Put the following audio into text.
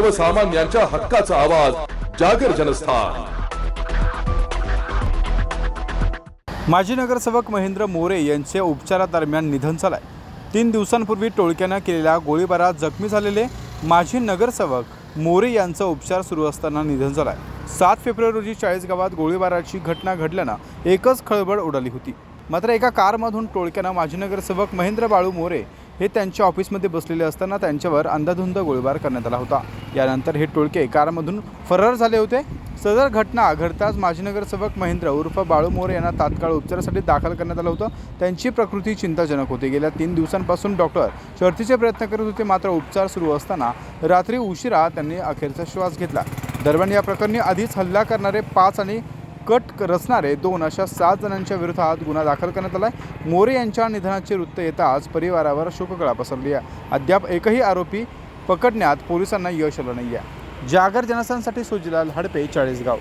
सर्वसामान्यांच्या हक्काचा आवाज जागर जनस्थान. माजी नगरसेवक महेंद्र मोरे यांचे उपचारादरम्यान निधन झालंय. तीन दिवसांपूर्वी टोळक्यानं केलेल्या गोळीबारात जखमी झालेले माजी नगरसेवक मोरे यांचा उपचार सुरू असताना निधन झालंय. सात फेब्रुवारी रोजी चाळीसगावात गोळीबाराची घटना घडल्यानं एकच खळबळ उडाली होती. मात्र एका कारमधून टोळक्यानं माजी नगरसेवक महेंद्र बाळू मोरे हे त्यांच्या ऑफिसमध्ये बसलेले असताना त्यांच्यावर अंधाधुंद गोळीबार करण्यात आला होता. यानंतर हे टोळके कारमधून फरार झाले होते. सदर घटना घडताच माजी नगरसेवक महेंद्र उर्फ बाळू मोरे यांना तात्काळ उपचारासाठी दाखल करण्यात आलं होतं. त्यांची प्रकृती चिंताजनक होती. गेल्या तीन दिवसांपासून डॉक्टर शर्थीचे प्रयत्न करत होते मात्र उपचार सुरू असताना रात्री उशिरा त्यांनी अखेरचा श्वास घेतला. दरम्यान या प्रकरणी आधीच हल्ला करणारे पाच आणि कट रचणारे दोन अशा सात जणांच्या विरोधात गुन्हा दाखल करण्यात आला आहे मोरे यांच्या निधनाचे वृत्त येताच परिवारावर शोककळा पसरली आहे. अद्याप एकही आरोपी पकडण्यात पोलिसांना यश आलं नाही आहे जागर जनसांसाठी सुजलाल हडपे चाळीसगाव.